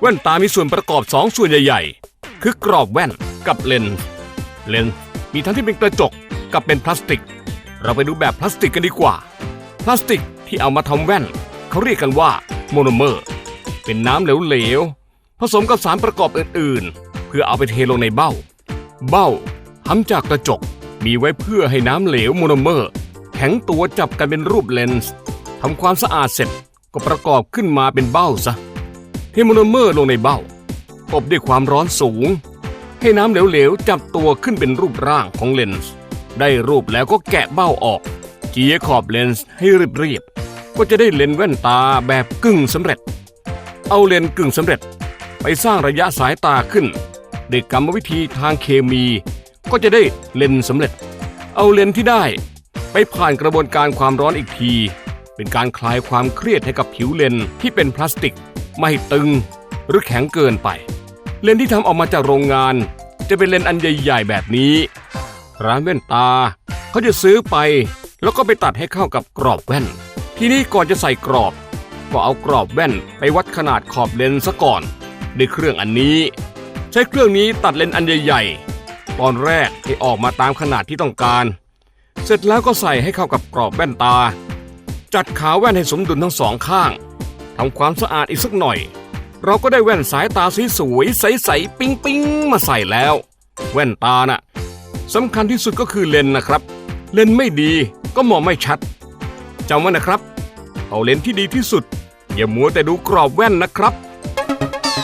แว่นตามีส่วนประกอบสองส่วนใหญ่ ๆ คือกรอบแว่นกับเลนส์เลนส์มีทั้งที่เป็นกระจกกับเป็นพลาสติก เราไปดูแบบพลาสติกกันดีกว่า พลาสติกที่เอามาทำแว่น เขาเรียกกันว่าโมโนเมอร์ เป็นน้ำเหลวๆผสมกับสารประกอบอื่นๆ เพื่อเอาไปเทลงในเบ้า เบ้าทำจากกระจกมีไว้เพื่อให้น้ำเหลวโมโนเมอร์ แข็งตัวจับกันเป็นรูปเลนส์ทำความสะอาดเสร็จก็ประกอบขึ้นมาเป็นเบ้าซะ เทโมโนเมอร์ลงในเบ้า อบด้วยความร้อนสูง ให้น้ำเหลวๆ จับตัวขึ้นเป็นรูปร่างของเลนส์ ได้รูปแล้วก็แกะเบ้าออก เจียขอบเลนส์ให้เรียบๆ ก็จะได้เลนส์แว่นตาแบบกึ่งสำเร็จ เอาเลนส์กึ่งสำเร็จ ไปสร้างระยะสายตาขึ้นด้วยกรรมวิธีทางเคมี ก็จะได้เลนส์สำเร็จ เอาเลนส์ที่ได้ ไปผ่านกระบวนการความร้อนอีกที เป็นการคลายความเครียดให้กับผิวเลนที่เป็นพลาสติก ไม่ตึงหรือแข็งเกินไป เลนที่ทำออกมาจากโรงงาน จะเป็นเลนอันใหญ่ๆแบบนี้ ร้านแว่นตาเขาจะซื้อไป แล้วก็ไปตัดให้เข้ากับกรอบแว่น ทีนี้ก่อนจะใส่กรอบ ก็เอากรอบแว่นไปวัดขนาดขอบเลนซะก่อนด้วยเครื่องอันนี้ ใช้เครื่องนี้ตัดเลนอันใหญ่ๆตอนแรกให้ออกมาตามขนาดที่ต้องการ เสร็จแล้วก็ใส่ให้เข้ากับกรอบแว่นตา จัดขาแว่นให้สมดุลทั้งสองข้างทำความสะอาดอีกสักหน่อย เราก็ได้แว่นสายตาสวยใสๆปิ๊งๆมาใส่แล้ว แว่นตาน่ะสำคัญที่สุดก็คือเลนนะครับ เลนไม่ดีก็มองไม่ชัดจำไว้นะครับ เอาเลนที่ดีที่สุด อย่ามัวแต่ดูกรอบแว่นนะครับ